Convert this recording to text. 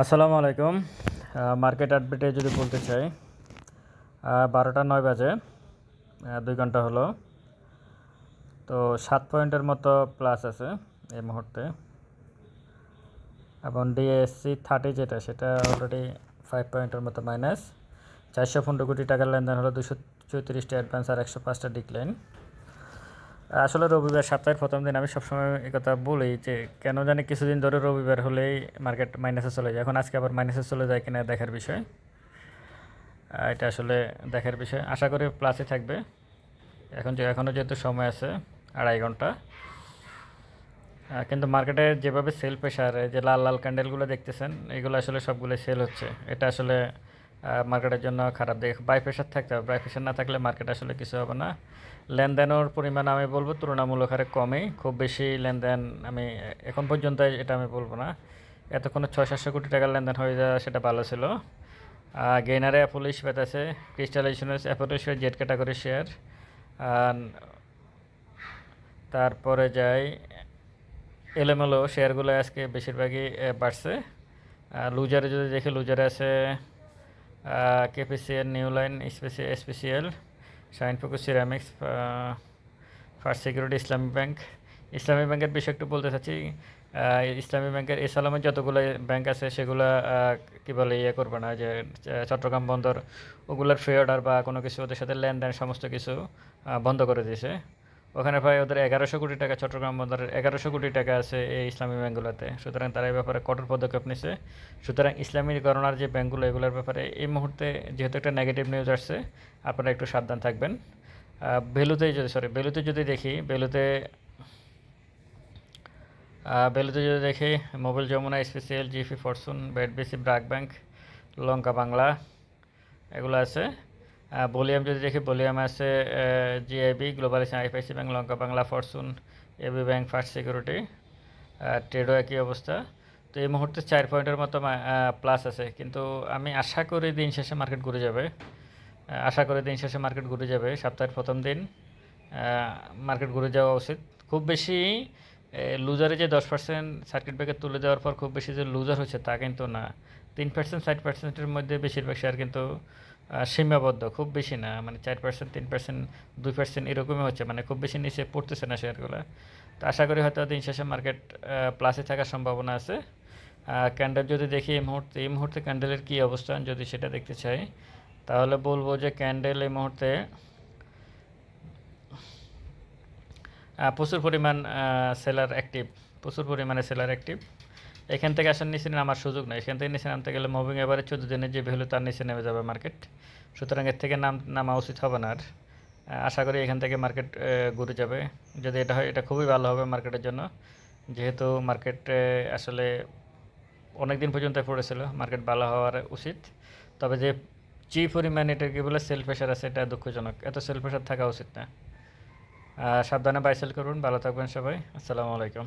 আসসালামু আলাইকুম। মার্কেট আপডেটে যদি বলতে চাই বারোটা নয় বাজে দুই ঘণ্টা হলো। তো সাত পয়েন্টের মতো প্লাস আছে এই মুহূর্তে। এবং ডিএসসি থার্টি যেটা, সেটা অলরেডি ফাইভ পয়েন্টের মতো মাইনাস চারশো পনেরো কোটি টাকার লেনদেন হলো, দুশো চৌত্রিশটা অ্যাডভান্স আর একশো পাঁচটা ডিক্লাইন আসলে রবিবার সপ্তাহের প্রথম দিন আমি সবসময় এই কথা বলি যে কেন জানি কিছুদিন ধরে রবিবার হলেই মার্কেট মাইনাসে চলে যায়। এখন আজকে আবার মাইনাসে চলে যায় কিনা দেখার বিষয়। এটা আসলে দেখার বিষয়। আশা করি প্লাসে থাকবে। এখন যে এখনও যেহেতু সময় আছে, আড়াই ঘণ্টা। কিন্তু মার্কেটে যেভাবে সেল প্রেশার যে লাল লাল ক্যান্ডেলগুলো দেখতেছেন, এগুলো আসলে সবগুলো সেল হচ্ছে। এটা আসলে মার্কেটের জন্য খারাপ দিক। বাই প্রেশার থাকতে হবে। বাই প্রেশার না থাকলে মার্কেট আসলে কিছু হবে না। লেনদেনের পরিমাণ আমি বলব তুলনামূলক হারে কমই খুব বেশি লেনদেন আমি এখন পর্যন্ত এটা আমি বলব না। এতক্ষণে ছয় সাতশো কোটি টাকার লেনদেন হয়ে যাওয়া সেটা ভালো ছিল। গেইনারে অ্যাপোলিশ পেতেছে ক্রিস্টাল ইন্স্যুরেন্স অ্যাপোলিশ জেড ক্যাটাগরি শেয়ার তারপরে যাই, এলোমেলো শেয়ারগুলো আজকে বেশিরভাগই বাড়ছে। লুজারে যদি দেখি লুজারে আছে KPCL new line special shine focus ceramics first security Islami bank Islami ব্যাংকের বিষয়ে একটু বলতে চাচ্ছি ইসলামী ব্যাংকের ইসলামের যতগুলো ব্যাংক আছে সেগুলো কী বলে ইয়ে করবে না, যে চট্টগ্রাম বন্দর, ওগুলোর ফ্রি অর্ডার বা কোনো কিছু ওদের সাথে লেনদেন সমস্ত কিছু বন্ধ করে দিয়েছে। ওখানে প্রায় ওদের এগারোশো কোটি টাকা চট্টগ্রাম বন্দরের এগারোশো কোটি টাকা আছে এই ইসলামী ব্যাঙ্কগুলোতে। সুতরাং তারা এই ব্যাপারে কঠোর পদক্ষেপ নিছে। সুতরাং ইসলামী গণনার যে ব্যাঙ্কগুলো, এগুলোর ব্যাপারে এই মুহূর্তে যেহেতু একটা নেগেটিভ নিউজ আসছে, আপনারা একটু সাবধান থাকবেন। ভ্যালুতে যদি সরি বেলুতে যদি দেখি, বেলুতে বেলুতে যদি দেখি, mobile Jamuna special GP fortune বেডবিসি BRAC bank, Lanka Bangla, এগুলো আছে। ভলিউম যদি দেখি ভলিউম আছে G I B globalisation I P I C bank Lanka Bangla fortune A B bank first security ট্রেডও একই অবস্থা। তো এই মুহূর্তে চার পয়েন্টের মতো প্লাস আছে। কিন্তু আমি আশা করি দিন শেষে মার্কেট ঘুরে যাবে। আশা করি দিন শেষে মার্কেট ঘুরে যাবে। সপ্তাহের প্রথম দিন মার্কেট ঘুরে যাওয়া উচিত। খুব বেশি লুজারে যে দশ পার্সেন্ট সার্কিট ব্রেকার তুলে দেওয়ার পর খুব বেশি যে লুজার হচ্ছে তা কিন্তু না। তিন পার্সেন্ট ষাট পার্সেন্টের মধ্যে বেশিরভাগ শেয়ার কিন্তু সীমাবদ্ধ, খুব বেশি না মানে চার পার্সেন্ট তিন পার্সেন্ট দুই পার্সেন্ট এরকমই হচ্ছে মানে খুব বেশি নিচে পড়তেছে না শেয়ারগুলো। তো আশা করি হয়তো দিন শেষে মার্কেট প্লাসে থাকার সম্ভাবনা আছে। ক্যান্ডেল যদি দেখি এই মুহূর্তে এই মুহূর্তে ক্যান্ডেলের কী অবস্থান যদি সেটা দেখতে চাই, তাহলে বলব যে ক্যান্ডেল এই মুহূর্তে প্রচুর পরিমাণ সেলার অ্যাক্টিভ প্রচুর পরিমাণে সেলার অ্যাক্টিভ এখান থেকে আসার নিচে নামার সুযোগ নেই। এখান থেকে নিচে নামতে গেলে মুভিং এবারে চোদ্দ দিনের যে ভ্যালু তার নিচে নেমে যাবে মার্কেট সুতরাং এর থেকে নাম, নামা উচিত হবে না আর। আশা করি এখান থেকে মার্কেট ঘুরে যাবে। যদি এটা হয়, এটা খুবই ভালো হবে মার্কেটের জন্য। যেহেতু মার্কেট আসলে অনেক দিন পর্যন্ত পড়েছিল মার্কেট ভালো হওয়ার উচিত। তবে যে যে পরিমাণ এটা কি বলে সেল প্রেশার আছে, এটা দুঃখজনক। এত সেল প্রেশার থাকা উচিত না। সাবধানে বাইসেল করুন, ভালো থাকবেন সবাই। আসসালামু আলাইকুম।